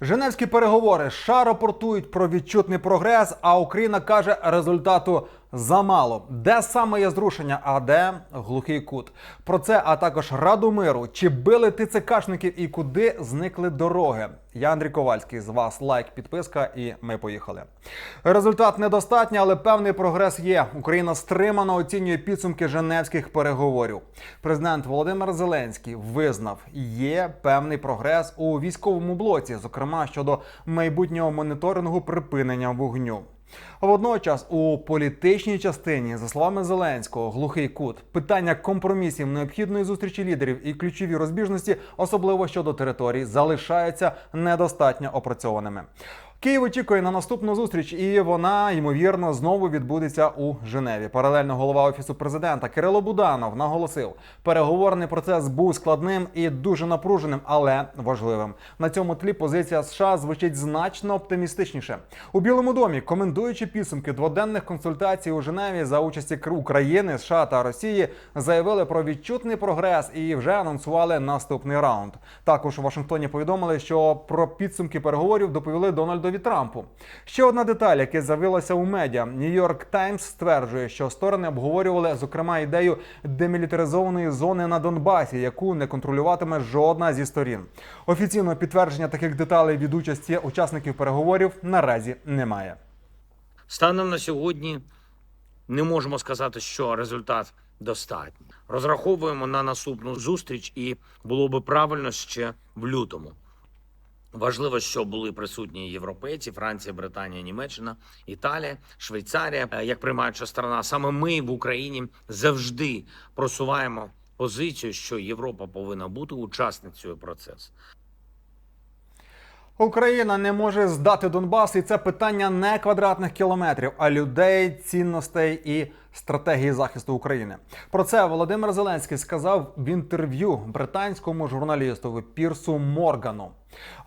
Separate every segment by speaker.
Speaker 1: Женевські переговори США рапортують про відчутний прогрес, а Україна каже, результату замало. Де саме є зрушення, а де глухий кут? Про це, а також раду миру. Чи били ТЦКшників і куди зникли дороги? Я Андрій Ковальський. З вас лайк, підписка, і ми поїхали. Результат недостатній, але певний прогрес є. Україна стримано оцінює підсумки женевських переговорів. Президент Володимир Зеленський визнав, є певний прогрес у військовому блоці, зокрема щодо майбутнього моніторингу припинення вогню. Водночас у політичній частині, за словами Зеленського, глухий кут питання компромісів необхідної зустрічі лідерів і ключові розбіжності, особливо щодо територій, залишаються недостатньо опрацьованими. Київ очікує на наступну зустріч, і вона ймовірно знову відбудеться у Женеві. Паралельно голова офісу президента Кирило Буданов наголосив, переговорний процес був складним і дуже напруженим, але важливим. На цьому тлі позиція США звучить значно оптимістичніше. У Білому домі, коментуючи підсумки дводенних консультацій у Женеві за участі Кр- України, США та Росії, заявили про відчутний прогрес і вже анонсували наступний раунд. Також у Вашингтоні повідомили, що про підсумки переговорів доповіли Дональдові Трампу. Ще одна деталь, яка з'явилася у медіа. Нью-Йорк Таймс стверджує, що сторони обговорювали зокрема ідею демілітаризованої зони на Донбасі, яку не контролюватиме жодна зі сторін. Офіційного підтвердження таких деталей від участі учасників переговорів наразі немає.
Speaker 2: Станом на сьогодні не можемо сказати, що результат достатній. Розраховуємо на наступну зустріч, і було би правильно ще в лютому. Важливо, що були присутні європейці, Франція, Британія, Німеччина, Італія, Швейцарія е, як приймаюча сторона. Саме ми в Україні завжди просуваємо позицію, що Європа повинна бути учасницею процесу.
Speaker 1: Україна не може здати Донбас, і це питання не квадратних кілометрів, а людей, цінностей і стратегії захисту України. Про це Володимир Зеленський сказав в інтерв'ю британському журналістові Пірсу Моргану.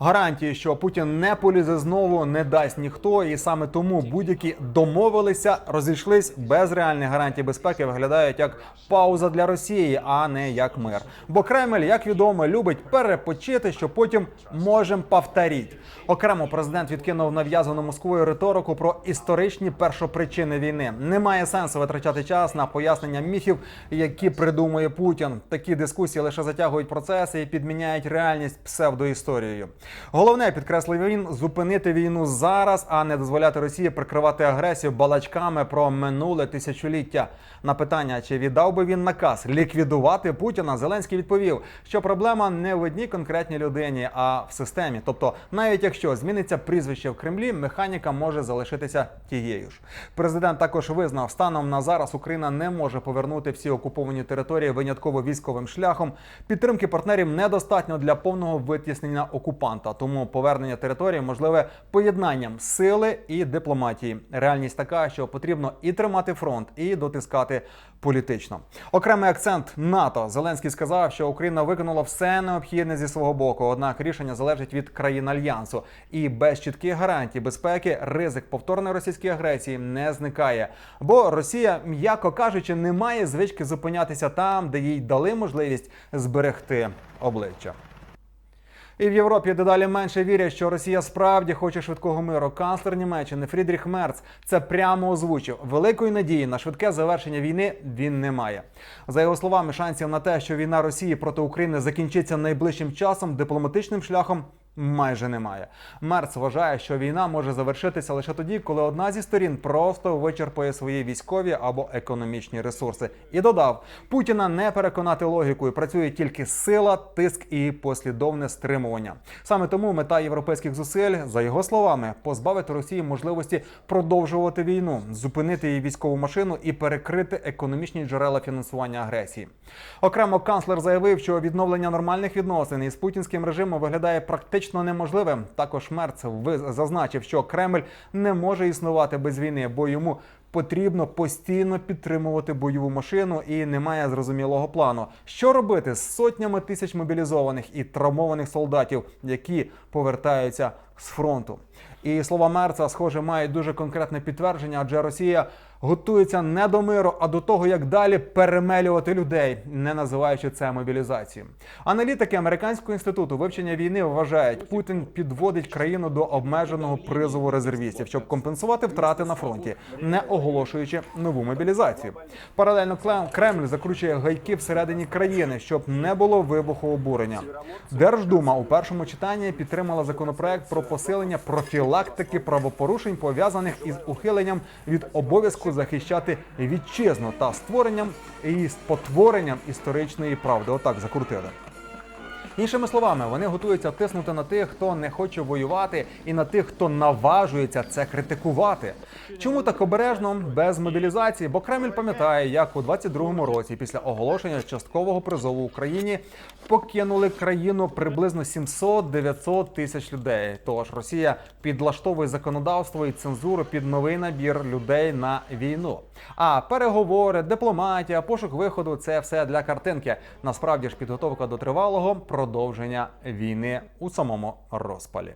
Speaker 1: Гарантії, що Путін не полізе знову, не дасть ніхто, і саме тому будь-які домовилися, розійшлись без реальних гарантій безпеки, виглядають як пауза для Росії, а не як мир. Бо Кремль, як відомо, любить перепочити, що потім можем повторіть. Окремо президент відкинув нав'язану Москвою риторику про історичні першопричини війни. Немає сенсу витрачати час на пояснення міфів, які придумує Путін. Такі дискусії лише затягують процеси і підміняють реальність псевдоісторією. Головне, підкреслив він, зупинити війну зараз, а не дозволяти Росії прикривати агресію балачками про минуле тисячоліття. На питання, чи віддав би він наказ ліквідувати Путіна, Зеленський відповів, що проблема не в одній конкретній людині, а в системі. Тобто, навіть якщо зміниться прізвище в Кремлі, механіка може залишитися тією ж. Президент також визнав, станом на зараз Україна не може повернути всі окуповані території винятково військовим шляхом. Підтримки партнерів недостатньо для повного витіснення окупанта. Тому повернення території можливе поєднанням сили і дипломатії. Реальність така, що потрібно і тримати фронт, і дотискати політично. Окремий акцент НАТО. Зеленський сказав, що Україна виконала все необхідне зі свого боку. Однак рішення залежить від країн альянсу, і без чітких гарантій безпеки ризик повторної російської агресії не зникає. Бо Росія, м'яко кажучи, не має звички зупинятися там, де їй дали можливість зберегти обличчя. І в Європі дедалі менше вірять, що Росія справді хоче швидкого миру. Канцлер Німеччини Фрідріх Мерц це прямо озвучив. Великої надії на швидке завершення війни він не має. За його словами, шансів на те, що війна Росії проти України закінчиться найближчим часом, дипломатичним шляхом. Майже немає. Мерц вважає, що війна може завершитися лише тоді, коли одна зі сторін просто вичерпає свої військові або економічні ресурси. І додав: Путіна не переконати логікою. Працює тільки сила, тиск і послідовне стримування. Саме тому мета європейських зусиль, за його словами, позбавити Росії можливості продовжувати війну, зупинити її військову машину і перекрити економічні джерела фінансування агресії. Окремо канцлер заявив, що відновлення нормальних відносин із путінським режимом виглядає практично неможливим. Також Мерц ви- зазначив, що Кремль не може існувати без війни, бо йому потрібно постійно підтримувати бойову машину і немає зрозумілого плану, що робити з сотнями тисяч мобілізованих і травмованих солдатів, які повертаються з фронту. І слова Мерца, схоже, мають дуже конкретне підтвердження, адже Росія готується не до миру, а до того, як далі перемелювати людей, не називаючи це мобілізацією. Аналітики американського інституту вивчення війни вважають, Путін підводить країну до обмеженого призову резервістів, щоб компенсувати втрати на фронті, не оголошуючи нову мобілізацію. Паралельно Кремль закручує гайки всередині країни, щоб не було вибуху обурення. Держдума у першому читанні підтримала законопроект про посилення профілактики правопорушень, пов'язаних із ухиленням від обов'язку захищати вітчизну та створенням і спотворенням історичної правди. Отак закрутили. Іншими словами, вони готуються тиснути на тих, хто не хоче воювати, і на тих, хто наважується це критикувати. Чому так обережно без мобілізації? Бо Кремль пам'ятає, як у 22-му році, після оголошення часткового призову Україні, покинули країну приблизно 700-900 тисяч людей. Тож Росія підлаштовує законодавство і цензуру під новий набір людей на війну. А переговори, дипломатія, пошук виходу це все для картинки. Насправді ж підготовка до тривалого продовження війни у самому розпалі.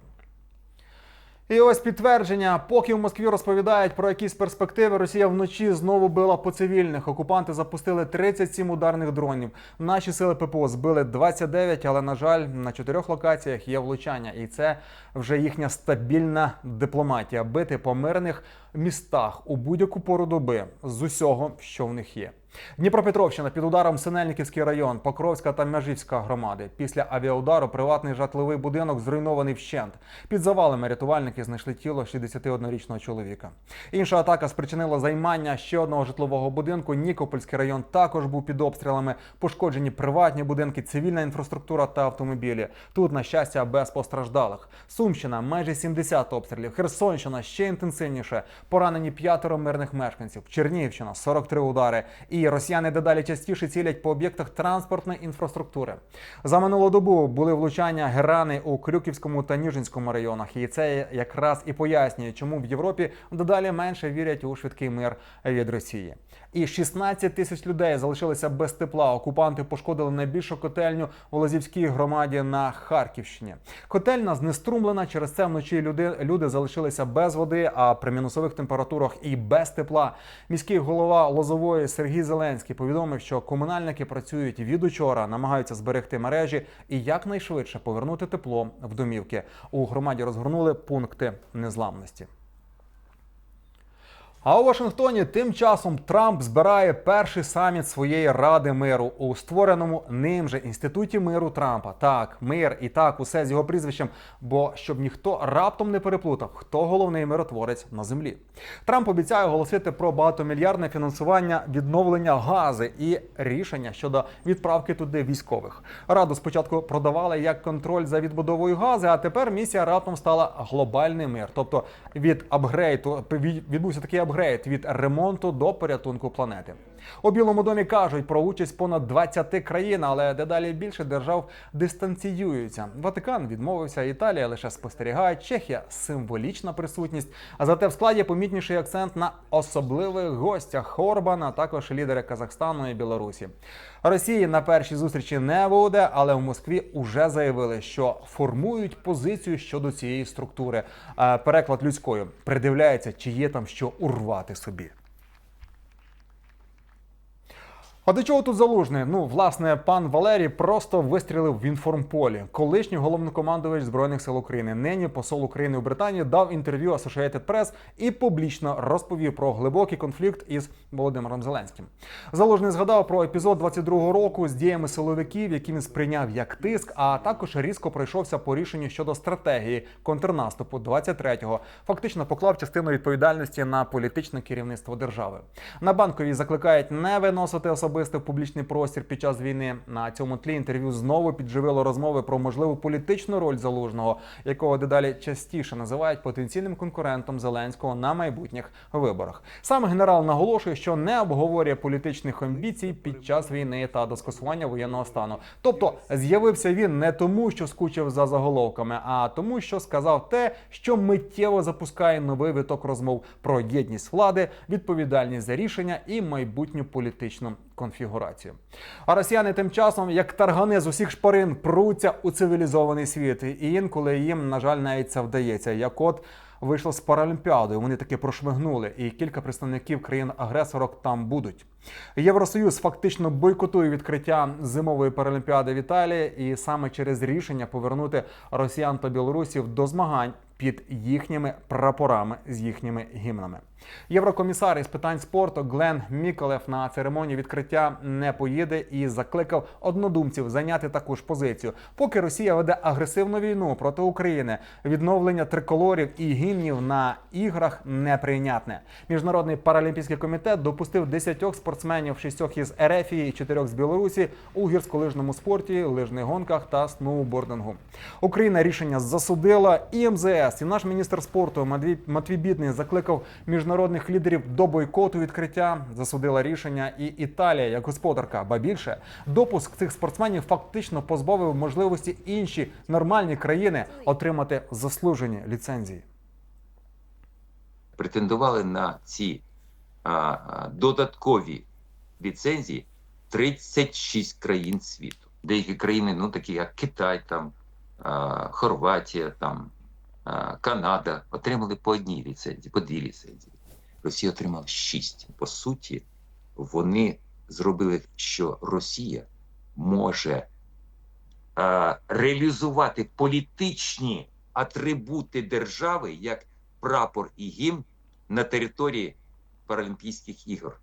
Speaker 1: І ось підтвердження, поки в Москві розповідають про якісь перспективи, Росія вночі знову била по цивільних. Окупанти запустили 37 ударних дронів. Наші сили ППО збили 29, але на жаль, на чотирьох локаціях є влучання, і це вже їхня стабільна дипломатія бити по мирних містах у будь-яку пору доби з усього, що в них є. Дніпропетровщина під ударом Синельниківський район, Покровська та Межівська громади. Після авіаудару приватний житловий будинок зруйнований вщент. Під завалами рятувальники знайшли тіло 61-річного чоловіка. Інша атака спричинила займання ще одного житлового будинку. Нікопольський район також був під обстрілами. Пошкоджені приватні будинки, цивільна інфраструктура та автомобілі. Тут, на щастя, без постраждалих. Сумщина майже 70 обстрілів. Херсонщина ще інтенсивніше. Поранені п'ятеро мирних мешканців. Чернігівщина 43 удари. І росіяни дедалі частіше цілять по об'єктах транспортної інфраструктури. За минулу добу були влучання герани у Крюківському та Ніжинському районах. І це якраз і пояснює, чому в Європі дедалі менше вірять у швидкий мир від Росії. І 16 тисяч людей залишилися без тепла. Окупанти пошкодили найбільшу котельню у Лозівській громаді на Харківщині. Котельна знеструмлена. Через це вночі люди, люди залишилися без води, а при мінусових температурах і без тепла. Міський голова Лозової Сергій Зеленський повідомив, що комунальники працюють від учора, намагаються зберегти мережі і якнайшвидше повернути тепло в домівки. У громаді розгорнули пункти незламності. А у Вашингтоні тим часом Трамп збирає перший саміт своєї ради миру у створеному ним же інституті миру Трампа. Так, мир і так, усе з його прізвищем. Бо щоб ніхто раптом не переплутав, хто головний миротворець на землі. Трамп обіцяє оголосити про багатомільярдне фінансування відновлення гази і рішення щодо відправки туди військових. Раду спочатку продавали як контроль за відбудовою гази, а тепер місія раптом стала глобальний мир. Тобто від апгрейду від- відбувся такий апгрейд від ремонту до порятунку планети. У Білому домі кажуть про участь понад 20 країн, але дедалі більше держав дистанціюються. Ватикан відмовився, Італія лише спостерігає, Чехія символічна присутність. А зате в складі помітніший акцент на особливих гостях Орбана, також лідери Казахстану і Білорусі. Росії на першій зустрічі не буде, але в Москві уже заявили, що формують позицію щодо цієї структури. Е, Переклад людською придивляється, чи є там що урвати собі. А до чого тут залужний? Ну, власне, пан Валерій просто вистрілив в інформполі. Колишній головнокомандувач збройних сил України, нині посол України у Британії, дав інтерв'ю Associated Press і публічно розповів про глибокий конфлікт із Володимиром Зеленським. Залужний згадав про епізод 22-го року з діями силовиків, які він сприйняв як тиск, а також різко пройшовся по рішенню щодо стратегії контрнаступу 23-го. Фактично поклав частину відповідальності на політичне керівництво держави. На банковій закликають не виносити особисто особисте в публічний простір під час війни. На цьому тлі інтерв'ю знову підживило розмови про можливу політичну роль залужного, якого дедалі частіше називають потенційним конкурентом Зеленського на майбутніх виборах. Сам генерал наголошує, що не обговорює політичних амбіцій під час війни та до скасування воєнного стану. Тобто з'явився він не тому, що скучив за заголовками, а тому, що сказав те, що миттєво запускає новий виток розмов про єдність влади, відповідальність за рішення і майбутню політичну конфігурацію. А росіяни тим часом, як таргани з усіх шпарин, пруться у цивілізований світ, і інколи їм, на жаль, навіть це вдається. Як от вийшло з Паралімпіадою, вони таки прошмигнули, і кілька представників країн-агресорок там будуть. Євросоюз фактично бойкотує відкриття зимової паралімпіади в Італії, і саме через рішення повернути росіян та білорусів до змагань під їхніми прапорами з їхніми гімнами. Єврокомісар із питань спорту Глен Міколев на церемонії відкриття не поїде і закликав однодумців зайняти таку ж позицію. Поки Росія веде агресивну війну проти України, відновлення триколорів і гімнів на іграх неприйнятне. Міжнародний паралімпійський комітет допустив 10 спортсменів, 6 із Ерефії і 4 з Білорусі у гірськолижному спорті, лижних гонках та сноубордингу. Україна рішення засудила і МЗС, і наш міністр спорту Матвій, Бідний закликав міжнародних лідерів до бойкоту відкриття. Засудила рішення і Італія як господарка. Ба більше допуск цих спортсменів фактично позбавив можливості інші нормальні країни отримати заслужені ліцензії.
Speaker 3: претендували на ці а, а, додаткові ліцензії 36 країн світу. Деякі країни, ну такі як Китай, там, а, Хорватія, там, а, Канада, отримали по одній ліцензії, по дві ліцензії. Росія отримала шість. По суті, вони зробили, що Росія може а, реалізувати політичні атрибути держави як прапор і гімн на території Паралімпійських ігор.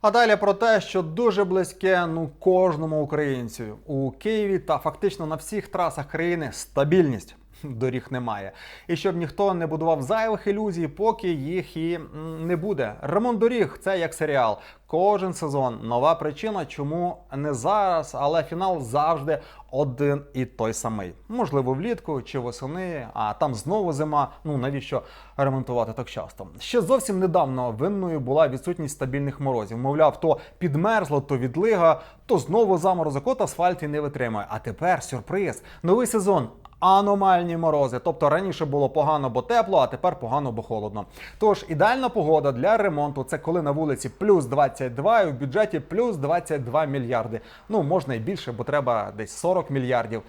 Speaker 1: А далі про те, що дуже близьке ну кожному українцю у Києві та фактично на всіх трасах країни стабільність. Доріг немає. І щоб ніхто не будував зайвих ілюзій, поки їх і не буде. Ремонт доріг це як серіал. Кожен сезон нова причина, чому не зараз, але фінал завжди один і той самий. Можливо, влітку чи восени, а там знову зима. Ну навіщо ремонтувати так часто? Ще зовсім недавно винною була відсутність стабільних морозів. Мовляв, то підмерзло, то відлига, то знову заморозок, от асфальт і не витримає. А тепер сюрприз. Новий сезон. Аномальні морози, тобто раніше було погано, бо тепло, а тепер погано, бо холодно. Тож ідеальна погода для ремонту це коли на вулиці плюс 22 і в бюджеті плюс 22 мільярди. Ну можна і більше, бо треба десь 40 мільярдів.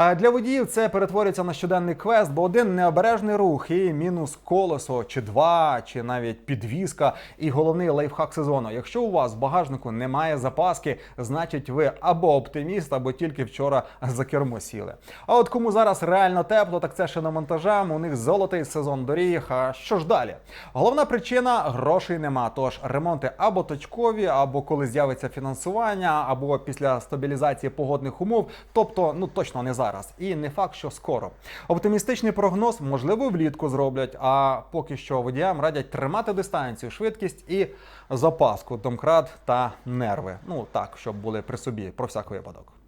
Speaker 1: Для водіїв це перетворюється на щоденний квест, бо один необережний рух і мінус колесо, чи два, чи навіть підвізка. І головний лайфхак сезону. Якщо у вас в багажнику немає запаски, значить ви або оптиміст, або тільки вчора за кермо сіли. А от кому зараз реально тепло, так це ще на монтажам. У них золотий сезон доріг. А що ж далі? Головна причина грошей нема. Тож ремонти або точкові, або коли з'явиться фінансування, або після стабілізації погодних умов. Тобто, ну точно не зараз. І не факт, що скоро. Оптимістичний прогноз, можливо, влітку зроблять. А поки що водіям радять тримати дистанцію, швидкість і запаску, домкрат та нерви. Ну так, щоб були при собі про всяк випадок.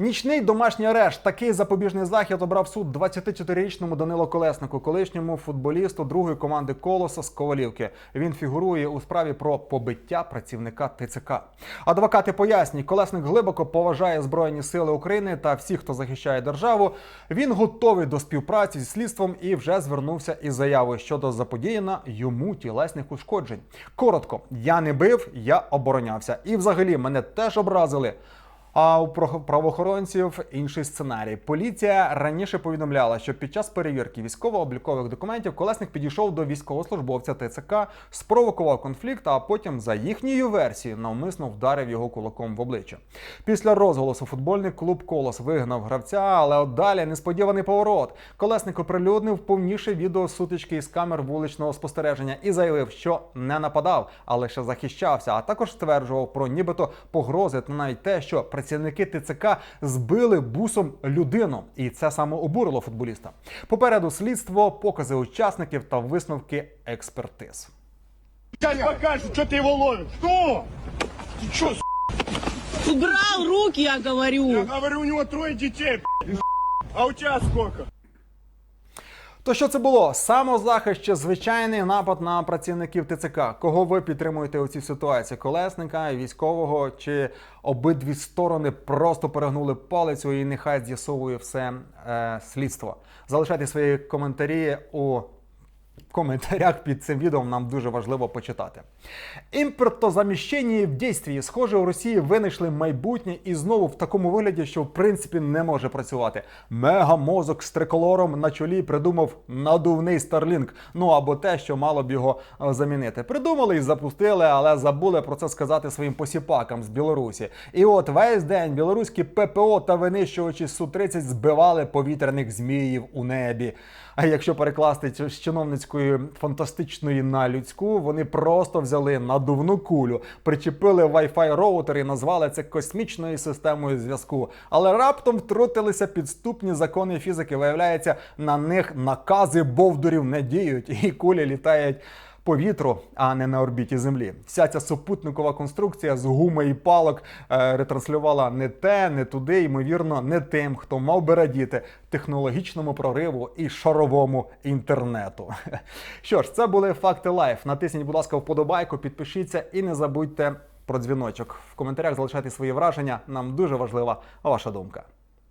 Speaker 1: Нічний домашній арешт. Такий запобіжний захід обрав суд 24-річному Данило Колеснику, колишньому футболісту другої команди Колоса з Ковалівки. Він фігурує у справі про побиття працівника ТЦК. Адвокати пояснюють, Колесник глибоко поважає Збройні Сили України та всіх, хто захищає державу. Він готовий до співпраці зі слідством і вже звернувся із заявою щодо заподіяна йому тілесних ушкоджень. Коротко, я не бив, я оборонявся. І взагалі мене теж образили. А у правоохоронців інший сценарій. Поліція раніше повідомляла, що під час перевірки військово-облікових документів колесник підійшов до військовослужбовця ТЦК, спровокував конфлікт, а потім, за їхньою версією, навмисно вдарив його кулаком в обличчя. Після розголосу футбольний клуб Колос вигнав гравця, але от далі несподіваний поворот. Колесник оприлюднив повніше відео сутички із камер вуличного спостереження і заявив, що не нападав, а лише захищався. А також стверджував про нібито погрози та навіть те, що працівники ТЦК збили бусом людину, і це саме обурило футболіста. Попереду слідство, покази учасників та висновки експертиз.
Speaker 4: Сейчас покажу, что ты его ловишь. Что? Ты что, с***?
Speaker 5: Убрал руки, я
Speaker 4: Я
Speaker 5: говорю.
Speaker 4: говорю, у него трое детей, ты с***. а у тебя сколько?
Speaker 1: То що це було? Самозахист чи звичайний напад на працівників ТЦК? Кого ви підтримуєте у цій ситуації? Колесника, військового чи обидві сторони просто перегнули палицю і нехай з'ясовує все е, слідство? Залишайте свої коментарі у коментарях під цим відео нам дуже важливо почитати. Імпортозаміщення в дійстві. Схоже, у Росії винайшли майбутнє і знову в такому вигляді, що в принципі не може працювати. Мегамозок з триколором на чолі придумав надувний Starlink. Ну або те, що мало б його е, замінити. Придумали і запустили, але забули про це сказати своїм посіпакам з Білорусі. І от весь день білоруські ППО та винищувачі Су-30 збивали повітряних зміїв у небі. А якщо перекласти з чиновницької фантастичної на людську, вони просто взяли надувну кулю, причепили Wi-Fi роутер і назвали це космічною системою зв'язку. Але раптом втрутилися підступні закони фізики. Виявляється, на них накази бовдурів не діють, і кулі літають по вітру, а не на орбіті Землі. Вся ця супутникова конструкція з гуми і палок е, ретранслювала не те, не туди, ймовірно, не тим, хто мав би радіти технологічному прориву і шаровому інтернету. Що ж, це були факти лайф. Натисніть, будь ласка, вподобайку, підпишіться і не забудьте про дзвіночок. В коментарях залишайте свої враження. Нам дуже важлива ваша думка.